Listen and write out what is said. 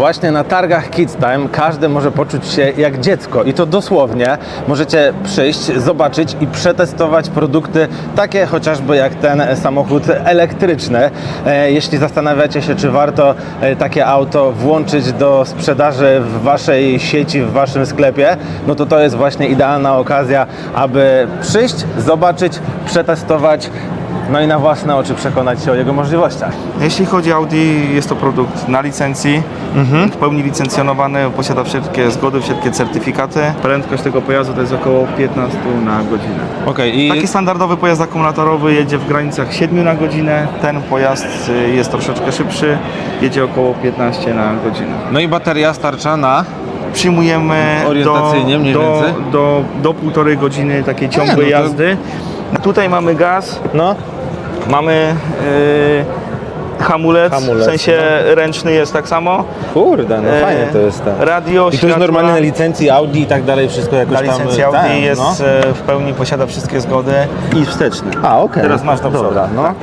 Właśnie na targach Kids Time każdy może poczuć się jak dziecko i to dosłownie. Możecie przyjść, zobaczyć i przetestować produkty takie chociażby jak ten samochód elektryczny. E, Jeśli zastanawiacie się, czy warto e, takie auto włączyć do sprzedaży w waszej sieci, w waszym sklepie, no to to jest właśnie idealna okazja, aby przyjść, zobaczyć, przetestować, no i na własne oczy przekonać się o jego możliwościach. Jeśli chodzi o Audi, jest to produkt na licencji, w pełni licencjonowany, posiada wszystkie zgody, wszystkie certyfikaty. Prędkość tego pojazdu to jest około 15 na godzinę. Okej, i Taki standardowy pojazd akumulatorowy jedzie w granicach 7 na godzinę. Ten pojazd y, jest troszeczkę szybszy, jedzie około 15 na godzinę. no i bateria starcza na Przyjmujemy Orientacyjnie do, mniej do, więcej? do, do półtorej godziny takiej no ciągłej to- jazdy. Tutaj mamy gaz, no mamy y, hamulec, Hamulec, w sensie ręczny jest tak samo. kurde, no E, fajnie to jest tak. Radio, I to jest normalnie na licencji Audi i tak dalej, wszystko jakoś Na tam... licencji Audi jest no. e, w pełni posiada wszystkie zgody i wsteczny. A, okej. Teraz masz do przodu. Dobra, no. tak.